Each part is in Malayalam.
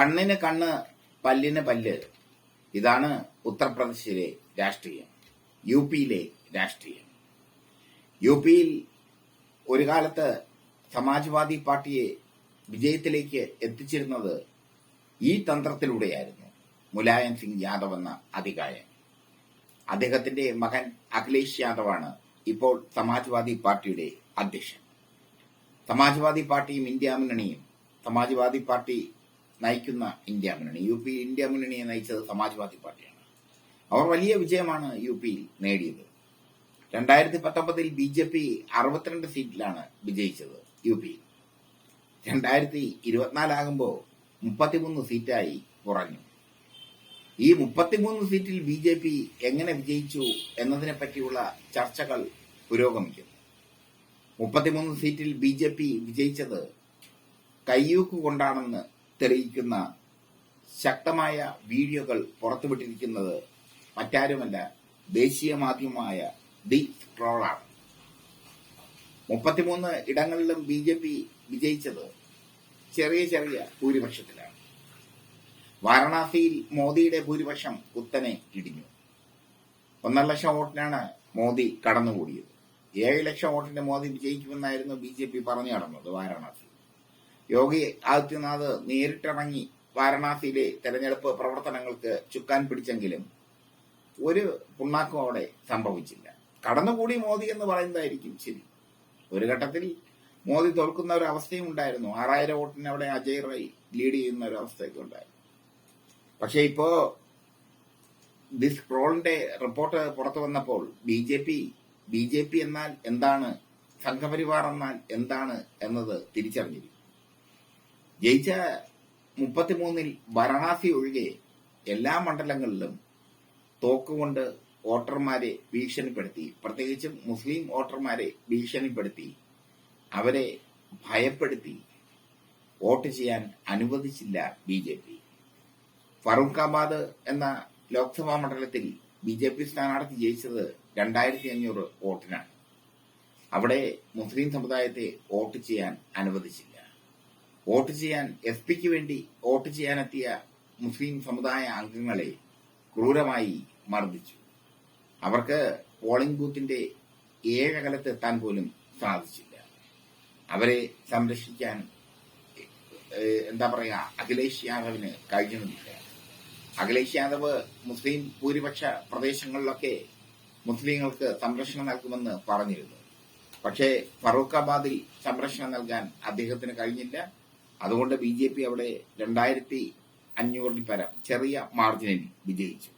കണ്ണിന് കണ്ണ് പല്ലിന് പല്ല്. ഇതാണ് ഉത്തർപ്രദേശിലെ രാഷ്ട്രീയം. യു പിയിലെ രാഷ്ട്രീയം. യു പിയിൽ ഒരു കാലത്ത് സമാജ്വാദി പാർട്ടിയെ വിജയത്തിലേക്ക് എത്തിച്ചിരുന്നത് ഈ തന്ത്രത്തിലൂടെയായിരുന്നു മുലായം സിംഗ് യാദവ് എന്ന അധികായൻ അദ്ദേഹത്തിന്റെ മകൻ അഖിലേഷ് യാദവാണ് ഇപ്പോൾ സമാജ്വാദി പാർട്ടിയുടെ അധ്യക്ഷൻ. സമാജ്വാദി പാർട്ടിയും ഇന്ത്യ മുന്നണിയും സമാജ്വാദി പാർട്ടി നയിക്കുന്ന ഇന്ത്യ മുന്നണി. യു പി ഇന്ത്യ മുന്നണിയെ നയിച്ചത് സമാജ്വാദി പാർട്ടിയാണ്. അവർ വലിയ വിജയമാണ് യു പിയിൽ നേടിയത്. രണ്ടായിരത്തി പത്തൊമ്പതിൽ ബി ജെ പി അറുപത്തിരണ്ട് സീറ്റിലാണ് വിജയിച്ചത് യു പിയിൽ രണ്ടായിരത്തി ഇരുപത്തിനാലാകുമ്പോൾ മുപ്പത്തിമൂന്ന് സീറ്റായി കുറഞ്ഞു. ഈ മുപ്പത്തിമൂന്ന് സീറ്റിൽ ബി ജെ പി എങ്ങനെ വിജയിച്ചു എന്നതിനെ പറ്റിയുള്ള ചർച്ചകൾ പുരോഗമിക്കുന്നു. മുപ്പത്തിമൂന്ന് സീറ്റിൽ ബി ജെ പി വിജയിച്ചത് കയ്യൂക്ക് കൊണ്ടാണെന്ന് തെളിയിക്കുന്ന ശക്തമായ വീഡിയോകൾ പുറത്തുവിട്ടിരിക്കുന്നത് മറ്റാരുമല്ല ദേശീയ മാധ്യമമായ ദി സ്ക്രോളാണ് മുപ്പത്തിമൂന്ന് ഇടങ്ങളിലും ബി ജെ പി വിജയിച്ചത് ചെറിയ ചെറിയ ഭൂരിപക്ഷത്തിലാണ്. വാരണാസിയിൽ മോദിയുടെ ഭൂരിപക്ഷം കുത്തനെ ഇടിഞ്ഞു. ഒന്നര ലക്ഷം വോട്ടിനാണ് മോദി കടന്നുകൂടിയത്. ഏഴ് ലക്ഷം വോട്ടിന്റെ മോദി വിജയിക്കുമെന്നായിരുന്നു ബി ജെ പി പറഞ്ഞു കടന്നത് വാരണാസി യോഗി ആദിത്യനാഥ് നേരിട്ടിറങ്ങി വാരണാസിയിലെ തെരഞ്ഞെടുപ്പ് പ്രവർത്തനങ്ങൾക്ക് ചുക്കാൻ പിടിച്ചെങ്കിലും ഒരു പുണ്ണാക്കും അവിടെ സംഭവിച്ചില്ല. കടന്നുകൂടി മോദി എന്ന് പറയുന്നതായിരിക്കും ശരി. ഒരു ഘട്ടത്തിൽ മോദി തോൽക്കുന്ന ഒരു അവസ്ഥയും ഉണ്ടായിരുന്നു. ആറായിരം വോട്ടിന് അവിടെ അജയ് റൈ ലീഡ് ചെയ്യുന്ന ഒരു അവസ്ഥയൊക്കെ ഉണ്ടായിരുന്നു. പക്ഷെ ഇപ്പോ ദിസ് ക്രോളിന്റെ റിപ്പോർട്ട് പുറത്തു വന്നപ്പോൾ B J P B J P എന്നാൽ എന്താണ് സംഘപരിവാർ എന്നാൽ എന്താണ് എന്നത് തിരിച്ചറിഞ്ഞിരിക്കും ജയിച്ച മുപ്പത്തിമൂന്നിൽ വാരണാസി ഒഴികെ എല്ലാ മണ്ഡലങ്ങളിലും തോക്കുകൊണ്ട് വോട്ടർമാരെ ഭീഷണിപ്പെടുത്തി. പ്രത്യേകിച്ചും മുസ്ലിം വോട്ടർമാരെ ഭീഷണിപ്പെടുത്തി. അവരെ ഭയപ്പെടുത്തി. വോട്ട് ചെയ്യാൻ അനുവദിച്ചില്ല ബി ജെ പി. ഫറൂഖാബാദ് എന്ന ലോക്സഭാ മണ്ഡലത്തിൽ ബി ജെ പി സ്ഥാനാർത്ഥി ജയിച്ചത് രണ്ടായിരത്തി അഞ്ഞൂറ് വോട്ടിനാണ്. അവിടെ മുസ്ലിം സമുദായത്തെ വോട്ട് ചെയ്യാൻ അനുവദിച്ചില്ല. വോട്ട് ചെയ്യാൻ എസ് പിക്ക് വേണ്ടി വോട്ട് ചെയ്യാനെത്തിയ മുസ്ലിം സമുദായ അംഗങ്ങളെ ക്രൂരമായി മർദ്ദിച്ചു. അവർക്ക് പോളിംഗ് ബൂത്തിന്റെ ഏഴകലത്ത് എത്താൻ പോലും സാധിച്ചില്ല. അവരെ സംരക്ഷിക്കാൻ എന്താ പറയുക അഖിലേഷ് യാദവിന് കഴിഞ്ഞിരുന്നില്ല. അഖിലേഷ് യാദവ് മുസ്ലിം ഭൂരിപക്ഷ പ്രദേശങ്ങളിലൊക്കെ മുസ്ലിങ്ങൾക്ക് സംരക്ഷണം നൽകുമെന്ന് പറഞ്ഞിരുന്നു. പക്ഷേ ഫറൂഖാബാദിൽ സംരക്ഷണം നൽകാൻ അദ്ദേഹത്തിന് കഴിഞ്ഞില്ല. അതുകൊണ്ട് ബി ജെ പി അവിടെ രണ്ടായിരത്തി അഞ്ഞൂറിൽ പരം ചെറിയ മാർജിനിൽ വിജയിച്ചു.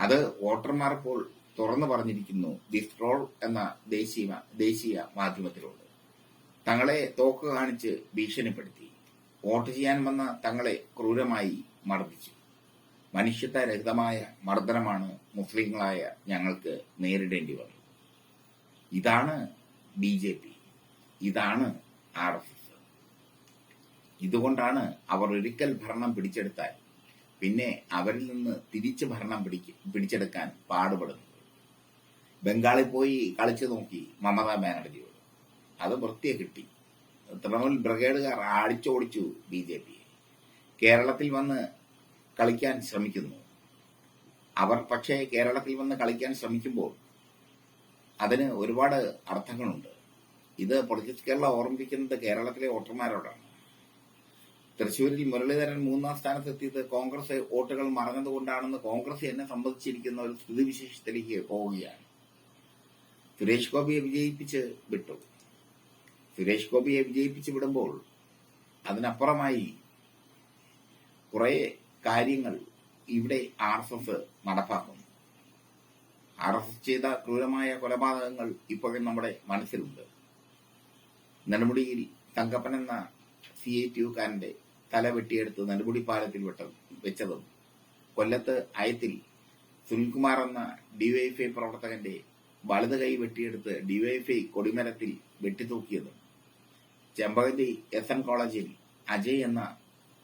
അത് വോട്ടർമാർ ഇപ്പോൾ തുറന്നു പറഞ്ഞിരിക്കുന്നു ദി സ്ട്രോൾ എന്ന ദേശീയ ദേശീയ മാധ്യമത്തിലുണ്ട്. തങ്ങളെ തോക്ക് കാണിച്ച് ഭീഷണിപ്പെടുത്തി. വോട്ട് ചെയ്യാൻ വന്ന തങ്ങളെ ക്രൂരമായി മർദ്ദിച്ചു. മനുഷ്യത്വരഹിതമായ മർദ്ദനമാണ് മുസ്ലിങ്ങളായ ഞങ്ങൾക്ക് നേരിടേണ്ടി വന്നത്. ഇതാണ് ബി ജെ പി. ഇതാണ് ആർ എസ് എസ്. ഇതുകൊണ്ടാണ് അവർ ഒരിക്കൽ ഭരണം പിടിച്ചെടുത്താൽ പിന്നെ അവരിൽ നിന്ന് തിരിച്ച് ഭരണം പിടിച്ചെടുക്കാൻ പാടുപെടുന്നത് ബംഗാളിൽ പോയി കളിച്ചു നോക്കി മമതാ ബാനർജിയോട്. അത് വൃത്തിയെ കിട്ടി. തൃണമൂൽ ബ്രിഗേഡുകാർ അടിച്ചോടിച്ചു ബി ജെ പിയെ. കേരളത്തിൽ വന്ന് കളിക്കാൻ ശ്രമിക്കുന്നു. അവർ പക്ഷേ കേരളത്തിൽ വന്ന് കളിക്കാൻ ശ്രമിക്കുമ്പോൾ അതിന് ഒരുപാട് അർത്ഥങ്ങളുണ്ട്. ഇത് പൊളിറ്റിക്സ് കേരള ഓർമ്മിപ്പിക്കുന്നത് കേരളത്തിലെ വോട്ടർമാരോടാണ്. തൃശൂരിൽ മുരളീധരൻ മൂന്നാം സ്ഥാനത്തെത്തിയത് കോൺഗ്രസ് വോട്ടുകൾ മറഞ്ഞതുകൊണ്ടാണെന്ന് കോൺഗ്രസ് എന്നെ സംബന്ധിച്ചിരിക്കുന്ന ഒരു സ്ഥിതിവിശേഷത്തിലേക്ക് പോവുകയാണ്. സുരേഷ് ഗോപിയെ വിജയിപ്പിച്ച് വിട്ടു. സുരേഷ് ഗോപിയെ വിജയിപ്പിച്ച് വിടുമ്പോൾ അതിനപ്പുറമായി കുറെ കാര്യങ്ങൾ ഇവിടെ ആർ എസ് എസ് നടപ്പാക്കുന്നു. ആർ എസ് എസ് ചെയ്ത ക്രൂരമായ കൊലപാതകങ്ങൾ ഇപ്പോഴും നമ്മുടെ മനസ്സിലുണ്ട്. നെടുമുടിയിൽ തങ്കപ്പൻ എന്ന സി ഐ ടി യുക്കാരന്റെ തല വെട്ടിയെടുത്ത് നെടുമുടി പാലത്തിൽ വെച്ചതും കൊല്ലത്ത് അയത്തിൽ സുനിൽകുമാർ എന്ന ഡിവൈഎഫ്ഐ പ്രവർത്തകന്റെ വലത് കൈ വെട്ടിയെടുത്ത് ഡിവൈഎഫ്ഐ കൊടിമരത്തിൽ വെട്ടിത്തൂക്കിയതും ചെമ്പകന്തി എസ് എൻ കോളേജിൽ അജയ് എന്ന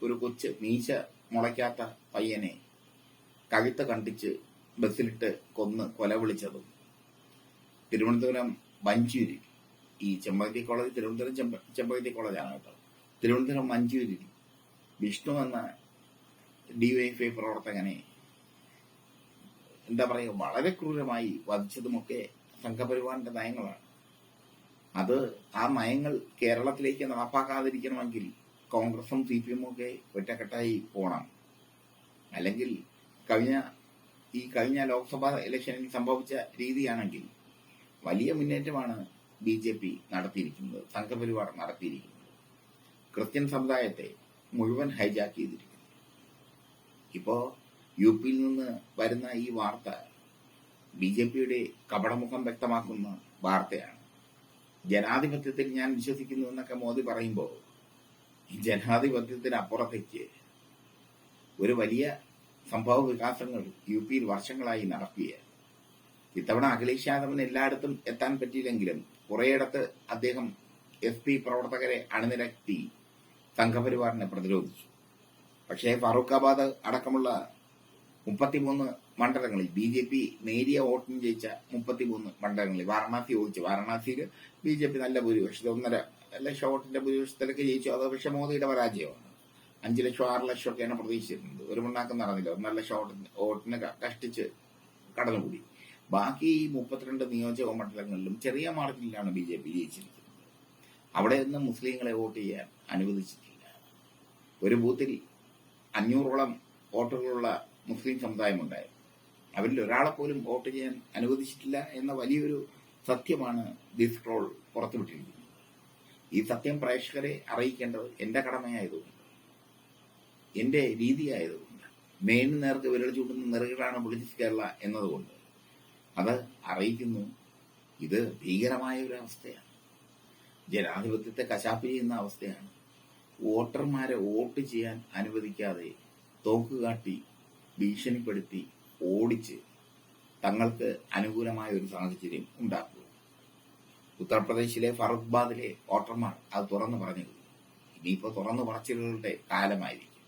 ഒരു കൊച്ച് മീശ മുളയ്ക്കാത്ത പയ്യനെ കഴുത്ത് കണ്ടിച്ച് ബസ്സിലിട്ട് കൊന്ന് കൊല വിളിച്ചതും തിരുവനന്തപുരം വഞ്ചൂരിൽ ഈ ചെമ്പകത്തി കോളേജ് തിരുവനന്തപുരം ചെമ്പ ചെമ്പകത്തി കോളേജാണ് കേട്ടോ. തിരുവനന്തപുരം മഞ്ചൂരിൽ വിഷ്ണു എന്ന ഡിവൈഫൈ പ്രവർത്തകനെ എന്താ പറയുക വളരെ ക്രൂരമായി വധിച്ചതുമൊക്കെ സംഘപരിവാറിന്റെ നയങ്ങളാണ്. അത് ആ നയങ്ങൾ കേരളത്തിലേക്ക് നടപ്പാക്കാതിരിക്കണമെങ്കിൽ കോൺഗ്രസും സി പി എമ്മും ഒക്കെ ഒറ്റക്കെട്ടായി പോകണം. അല്ലെങ്കിൽ കഴിഞ്ഞ ഈ കഴിഞ്ഞ ലോക്സഭാ ഇലക്ഷനിൽ സംഭവിച്ച രീതിയാണെങ്കിൽ വലിയ മുന്നേറ്റമാണ് ബി ജെ പി നടത്തിയിരിക്കുന്നത് സംഘപരിവാർ നടത്തിയിരിക്കുന്നത്. ക്രിസ്ത്യൻ സമുദായത്തെ മുഴുവൻ ഹൈജാക്ക് ചെയ്തിരിക്കുന്നു. ഇപ്പോ യു പിയിൽ നിന്ന് വരുന്ന ഈ വാർത്ത ബി ജെ പിയുടെ കപടമുഖം വ്യക്തമാക്കുന്ന വാർത്തയാണ്. ജനാധിപത്യത്തിൽ ഞാൻ വിശ്വസിക്കുന്നു എന്നൊക്കെ മോദി പറയുമ്പോൾ ജനാധിപത്യത്തിന് അപ്പുറത്തേക്ക് ഒരു വലിയ സംഭവ വികാസങ്ങൾ യു പിയിൽ വർഷങ്ങളായി നടക്കുകയാണ്. ഇത്തവണ അഖിലേഷ് യാദവിന് എല്ലായിടത്തും എത്താൻ പറ്റിയില്ലെങ്കിലും കുറേയിടത്ത് അദ്ദേഹം എസ് പി പ്രവർത്തകരെ അണിനിരത്തി സംഘപരിവാറിനെ പ്രതിരോധിച്ചു. പക്ഷേ ഫറൂഖാബാദ് അടക്കമുള്ള മുപ്പത്തിമൂന്ന് മണ്ഡലങ്ങളിൽ ബി ജെ പി നേരിയ വോട്ടിന് ജയിച്ച മുപ്പത്തിമൂന്ന് മണ്ഡലങ്ങളിൽ വാരണാസി ചോദിച്ചു വാരണാസിയിൽ ബി ജെ പി നല്ല ഭൂരിപക്ഷത്തിൽ ഒന്നര ലക്ഷം വോട്ടിന്റെ ഭൂരിപക്ഷത്തിലൊക്കെ ജയിച്ചു. അത് പക്ഷേ മോദിയുടെ പരാജയമാണ്. അഞ്ചു ലക്ഷം ആറ് ലക്ഷം ഒക്കെയാണ് പ്രതീക്ഷിച്ചിരുന്നത്. ഒരു മണ്ണാക്കം നടന്നില്ല. ഒന്നര ലക്ഷം വോട്ടിന് വോട്ടിന് കഷ്ടിച്ച് കടന്നുകൂടി. ബാക്കി മുപ്പത്തിരണ്ട് നിയോജക മണ്ഡലങ്ങളിലും ചെറിയ മാർജിനിലാണ് ബി ജെ പി ജയിച്ചിരിക്കുന്നത്. അവിടെ നിന്ന് മുസ്ലിങ്ങളെ വോട്ട് ചെയ്യാൻ അനുവദിച്ചിട്ടില്ല. ഒരു ബൂത്തിൽ അഞ്ഞൂറോളം വോട്ടുകളുള്ള മുസ്ലിം സമുദായമുണ്ടായിരുന്നു അവരിൽ ഒരാളെ പോലും വോട്ട് ചെയ്യാൻ അനുവദിച്ചിട്ടില്ല എന്ന വലിയൊരു സത്യമാണ് ദിസ് ട്രോൾ പുറത്തുവിട്ടിരിക്കുന്നത്. ഈ സത്യം പ്രേക്ഷകരെ അറിയിക്കേണ്ടത് എന്റെ കടമയായതുകൊണ്ട് എന്റെ രീതിയായതുകൊണ്ട് മേന് നേർക്ക് വിരൽ ചൂണ്ടുന്ന നെറുകളാണ് ബ്രിട്ടീഷ് കേരള എന്നതുകൊണ്ട്. അത് അറിയിക്കുന്നു. ഇത് ഭീകരമായ ഒരു അവസ്ഥയാണ്. ജനാധിപത്യത്തെ കശാപ്പ് ചെയ്യുന്ന അവസ്ഥയാണ്. വോട്ടർമാരെ വോട്ട് ചെയ്യാൻ അനുവദിക്കാതെ തോക്കുകാട്ടി ഭീഷണിപ്പെടുത്തി ഓടിച്ച് തങ്ങൾക്ക് അനുകൂലമായ ഒരു സാഹചര്യം ഉണ്ടാക്കുക ഉത്തർപ്രദേശിലെ ഫറൂഖ്ബാദിലെ വോട്ടർമാർ അത് തുറന്നു പറഞ്ഞു ഇനിയിപ്പോ തുറന്നു പറച്ചിലുകളുടെ കാലമായിരിക്കും.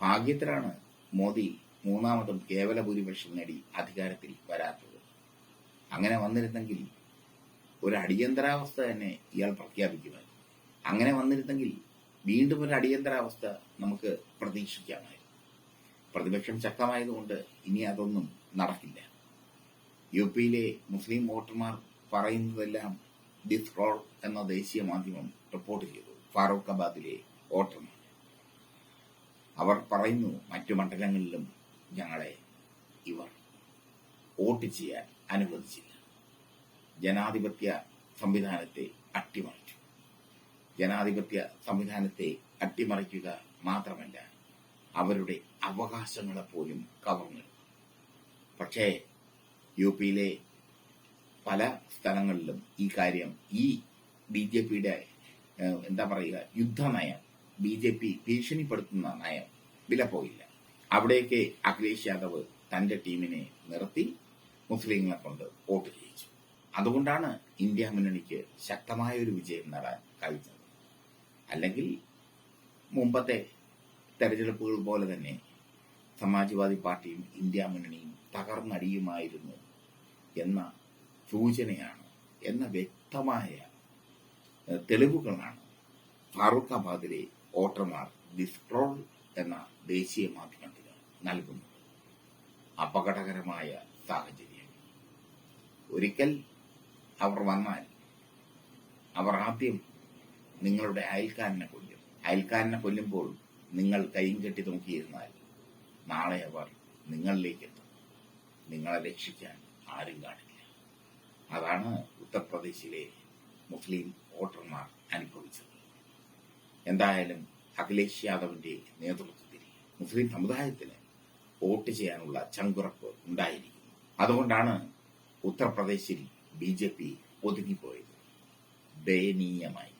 ഭാഗ്യത്തിലാണ് മോദി മൂന്നാമതും കേവല ഭൂരിപക്ഷം നേടി അധികാരത്തിൽ വരാത്തത്. അങ്ങനെ വന്നിരുന്നെങ്കിൽ ഒരു അടിയന്തരാവസ്ഥ തന്നെ ഇയാൾ പ്രഖ്യാപിക്കുമായിരുന്നു. അങ്ങനെ വന്നിരുന്നെങ്കിൽ വീണ്ടും ഒരു അടിയന്തരാവസ്ഥ നമുക്ക് പ്രതീക്ഷിക്കാമായിരുന്നു. പ്രതിപക്ഷം ശക്തമായതുകൊണ്ട് ഇനി അതൊന്നും നടക്കില്ല. യു പിയിലെ മുസ്ലിം വോട്ടർമാർ പറയുന്നതെല്ലാം ഡിസ്ക്രോൾ എന്ന ദേശീയ മാധ്യമം റിപ്പോർട്ട് ചെയ്തു. ഫാറൂഖാബാദിലെ വോട്ടർമാർ. അവർ പറയുന്നു മറ്റു മണ്ഡലങ്ങളിലും ഞങ്ങളെ ഇവർ വോട്ട് ചെയ്യാൻ അനുവദിച്ചില്ല. ജനാധിപത്യ സംവിധാനത്തെ അട്ടിമറിച്ചു ജനാധിപത്യ സംവിധാനത്തെ അട്ടിമറിക്കുക മാത്രമല്ല അവരുടെ അവകാശങ്ങളെ പോലും കവർന്നു. പക്ഷേ യു പിയിലെ പല സ്ഥലങ്ങളിലും ഈ കാര്യം ഈ ബി ജെ പിയുടെ എന്താ പറയുക യുദ്ധനയം ബി ജെ പി ഭീഷണിപ്പെടുത്തുന്ന നയം വില പോയില്ല അവിടേക്ക് അഖിലേഷ് യാദവ് തന്റെ ടീമിനെ നിർത്തി മുസ്ലിങ്ങളെ കൊണ്ട് വോട്ട് ചെയ്യിച്ചു. അതുകൊണ്ടാണ് ഇന്ത്യ മുന്നണിക്ക് ശക്തമായ ഒരു വിജയം നേടാൻ കഴിഞ്ഞത്. അല്ലെങ്കിൽ മുമ്പത്തെ തെരഞ്ഞെടുപ്പുകൾ പോലെ തന്നെ സമാജ്വാദി പാർട്ടിയും ഇന്ത്യ മുന്നണിയും തകർന്നടിയുമായിരുന്നു എന്ന സൂചനയാണ് എന്ന വ്യക്തമായ തെളിവുകളാണ് ഫാറൂഖാബാദിലെ വോട്ടർമാർ ഡിസ്ട്രോൾ എന്ന ദേശീയ മാധ്യമത്തിന് നൽകുന്നത്. അപകടകരമായ സാഹചര്യം. ഒരിക്കൽ അവർ വന്നാൽ അവർ ആദ്യം നിങ്ങളുടെ അയൽക്കാരനെ കൊല്ലും. അയൽക്കാരനെ കൊല്ലുമ്പോൾ നിങ്ങൾ കൈയും കെട്ടി നോക്കിയിരുന്നാൽ നാളെ അവർ നിങ്ങളിലേക്ക് എത്തും. നിങ്ങളെ രക്ഷിക്കാൻ ആരും കാണില്ല. അതാണ് ഉത്തർപ്രദേശിലെ മുസ്ലിം വോട്ടർമാർ അനുഭവിച്ചത്. എന്തായാലും അഖിലേഷ് യാദവിന്റെ നേതൃത്വത്തിൽ മുസ്ലിം സമുദായത്തിന് വോട്ട് ചെയ്യാനുള്ള ചങ്കുറപ്പ് ഉണ്ടായിരിക്കുന്നു. അതുകൊണ്ടാണ് ഉത്തർപ്രദേശിൽ ബി ജെ പി ഒതുങ്ങിപ്പോയത്. ദയനീയമായി.